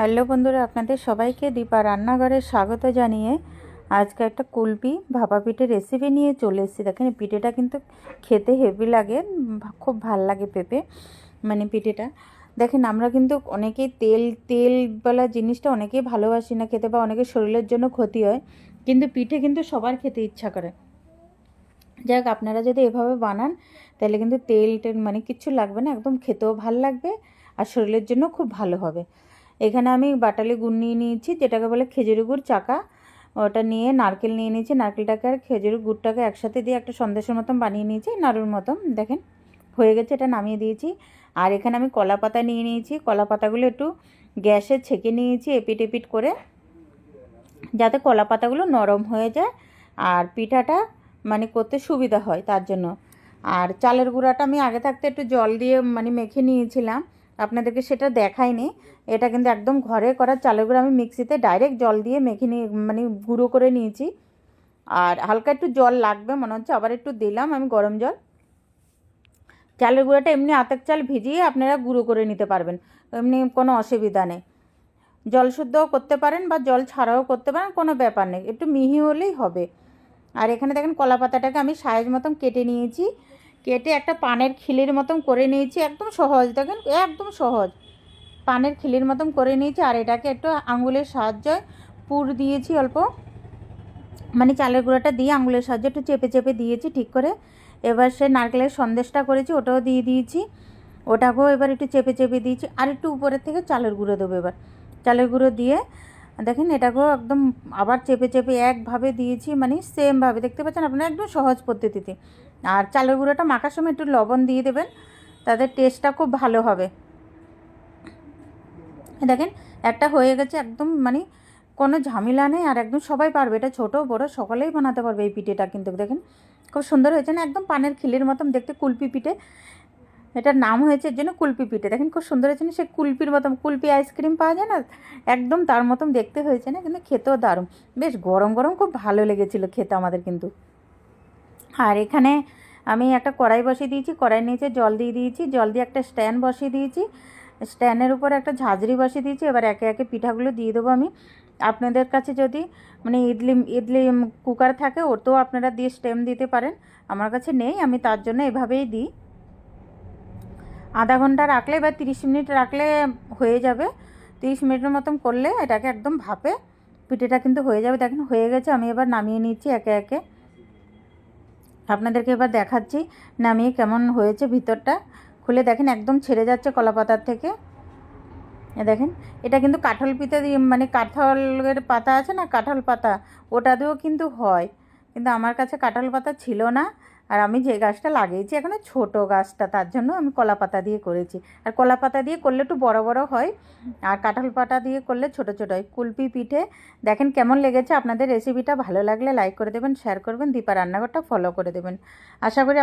Hello বন্ধুরা, আপনাদের সবাইকে দীপা রান্নাঘরে স্বাগত জানিয়ে আজকে একটা কুলপি, ভাপা পিঠের রেসিপি নিয়ে চলে এসেছি। দেখেন, পিঠেটা কিন্তু খেতে হেভি লাগে, খুব ভালো লাগে পেঁপে মানে পিঠেটা। দেখেন, আমরা কিন্তু অনেকেই তেল তেল বলা জিনিসটা অনেকেই ভালোবাসি না খেতে বা অনেকের শরীরের জন্য ক্ষতি হয়, কিন্তু পিঠে কিন্তু সবার খেতে ইচ্ছা করে। যাক, আপনারা যদি এভাবে বানান, তাহলে কিন্তু তেল টেল মানে কিচ্ছু লাগবে না, একদম খেতেও ভালো লাগবে আর শরীরের জন্য খুব ভালো হবে। এখানে আমি বাটালি গুড় নিয়ে নিয়েছি, যেটাকে বলে খেজুরি গুড় চাকা। ওটা নিয়ে নারকেল নিয়ে নিয়েছি, নারকেলটাকে আর খেজুরি গুড়টাকে একসাথে দিয়ে একটা সন্দেশের মতন বানিয়ে নিয়েছি নাড়ুর মতন, দেখেন। হয়ে গেছে, এটা নামিয়ে দিয়েছি। আর এখানে আমি কলা পাতা নিয়ে নিয়েছি, কলা পাতাগুলো একটু গ্যাসে ছেঁকে নিয়েছি এপিট এপিট করে, যাতে কলা পাতাগুলো নরম হয়ে যায় আর পিঠাটা মানে করতে সুবিধা হয় তার জন্য। আর চালের গুঁড়াটা আমি আগে থাকতে একটু জল দিয়ে মানে মেখে নিয়েছিলাম আপনাদেরকে সেটা দেখাইনি। এটা কিন্তু একদম ঘরে করা চালের গুঁড়ো আমি মিক্সিতে ডাইরেক্ট জল দিয়ে মেখে নিয়ে মানে গুঁড়ো করে নিয়েছি। আর হালকা একটু জল লাগবে মনে হচ্ছে, আবার একটু দিলাম আমি গরম জল। চালের গুঁড়োটা এমনি আতের চাল ভিজিয়ে আপনারা গুঁড়ো করে নিতে পারবেন, এমনি কোনো অসুবিধা নেই। জল শুদ্ধও করতে পারেন বা জল ছাড়াও করতে পারেন, কোনো ব্যাপার নেই, একটু মিহি হলেই হবে। আর এখানে দেখেন কলা পাতাটাকে আমি সাইজ মতন কেটে নিয়েছি। কেটে একটা পানের খিলির মতন করে নিয়েছি, একদম সহজ। দেখেন, একদম সহজ। পানের খিলির মতন করে নিয়েছি, আর এটাকে একটু আঙুলের সাহায্যে পুর দিয়েছি অল্প। মানে চালের গুঁড়োটা দিয়ে আঙুলের সাহায্যে একটু চেপে চেপে দিয়েছি ঠিক করে। এবার সে নারকেলের সন্দেশটা করেছি, ওটাও দিয়ে দিয়েছি। ওটাকেও এবার একটু চেপে চেপে দিয়েছি, আর একটু উপরের থেকে চালের গুঁড়ো দেবো এবার। চালের গুঁড়ো দিয়ে দেখেন এটাকেও একদম আবার চেপে চেপে একভাবে দিয়েছি মানে সেমভাবে দেখতে পাচ্ছেন আপনারা একদম সহজ পদ্ধতিতে। আর চালের গুঁড়োটা মাখার সময় একটু লবণ দিয়ে দেবেন তাদের টেস্টটা খুব ভালো হবে। দেখেন, একটা হয়ে গেছে একদম মানে কোনো ঝামেলা নেই, আর একদম সবাই পারবে। এটা ছোটো, বড়, সকলেই বানাতে পারবে এই পিঠেটা কিন্তু। দেখেন, খুব সুন্দর হয়েছে না? একদম পানের খিলের মতন দেখতে, কুলপি পিঠে। এটার নাম হয়েছে এর জন্য কুলপি পিঠে। দেখেন খুব সুন্দর হয়েছে না, সে কুলপির মতন, কুলপি আইসক্রিম পাওয়া যায় না? একদম তার মতন দেখতে হয়েছে না, কিন্তু খেতেও দারুণ। বেশ গরম গরম খুব ভালো লেগেছিলো খেতে আমাদের কিন্তু। আর এখানে আমি একটা কড়াই বসিয়ে দিয়েছি কড়াই নিচে জল দিয়ে দিয়েছি, জল দিয়ে একটা স্ট্যান্ড বসিয়ে দিয়েছি। স্ট্যান্ডের উপর একটা ঝাঁঝরি বসিয়ে দিয়েছি, এবার একে একে পিঠাগুলো দিয়ে দেবো আমি। আপনাদের কাছে যদি মানে ইডলি ইডলি কুকার থাকে, ওতেও আপনারা দিয়ে স্টেম দিতে পারেন। আমার কাছে নেই, আমি তার জন্য এভাবেই দিই। আধা ঘণ্টা রাখলে বা তিরিশ মিনিট রাখলে হয়ে যাবে। তিরিশ মিনিটের মতন করলে এটাকে একদম ভাপে পিঠেটা কিন্তু হয়ে যাবে। দেখেন হয়ে গেছে, আমি এবার নামিয়ে নিচ্ছি একে একে। আপনাদেরকে এবার দেখাচ্ছি নামিয়ে কেমন হয়েছে ভিতরটা। খুলে দেখেন, একদম ছেড়ে যাচ্ছে কলা পাতার থেকে দেখেন, এটা কিন্তু কাঁঠাল পিঠে মানে কাঁঠালের পাতা আছে না, কাঁঠাল পাতা, ওটা দিয়েও কিন্তু হয়। কিন্তু আমার কাছে কাঁঠাল পাতা ছিল না। আর আমি যে গাছটা লাগিয়েছি এখন ছোট গাছটা, তার জন্য আমি কলা পাতা দিয়ে করেছি। আর কলা পাতা দিয়ে করলে একটু বড় বড় হয়, আর কাঁঠাল পাতা দিয়ে করলে ছোট ছোট হয়। কুলপি পিঠে দেখেন কেমন লেগেছে, আপনাদের রেসিপিটা ভালো লাগলে লাইক করে দেবেন শেয়ার করবেন, দীপা রান্নাঘরটা ফলো করে দেবেন। আশা করি